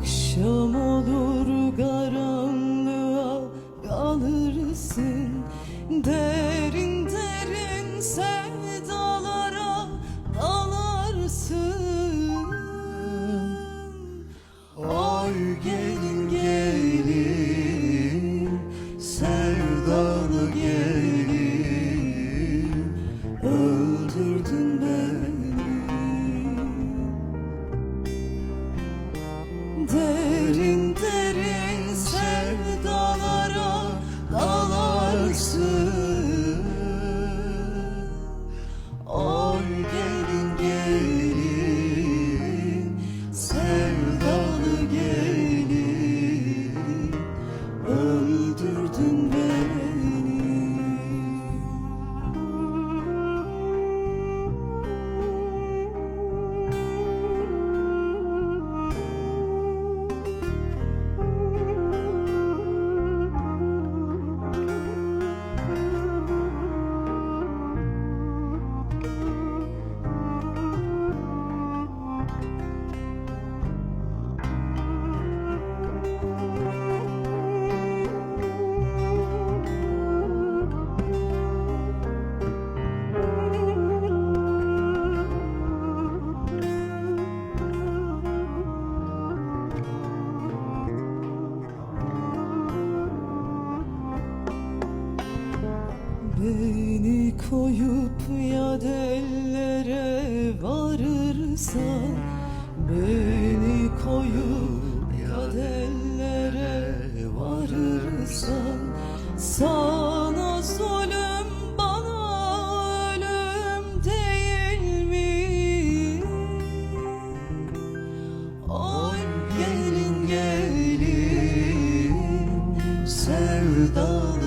akşama Derin derin sevdalara dalarsın. Oy gelin gelin sevdalı gelin. Öldürdün varırsan Beni koyup ya dellere varırsan Sana zulüm bana ölüm değil mi? Oy gelin gelin sevdalı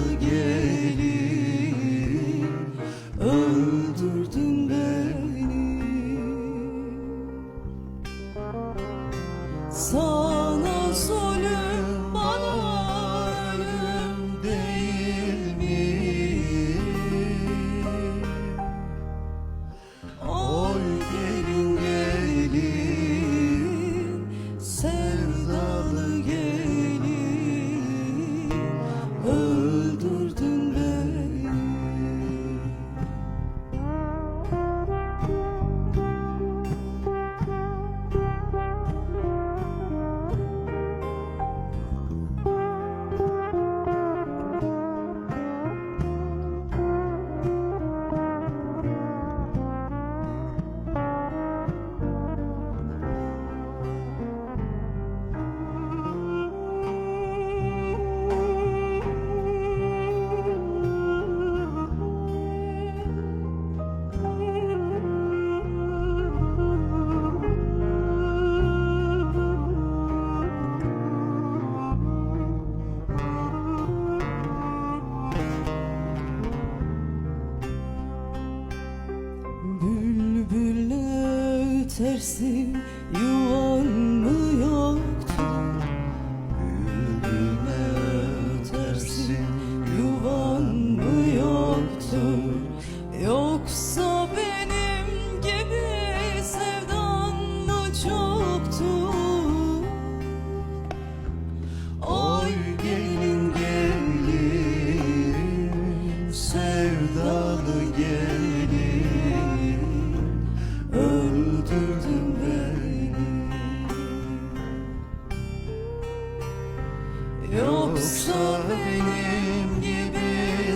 Ötersin yuvan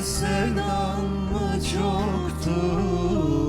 sevdan mı çoktu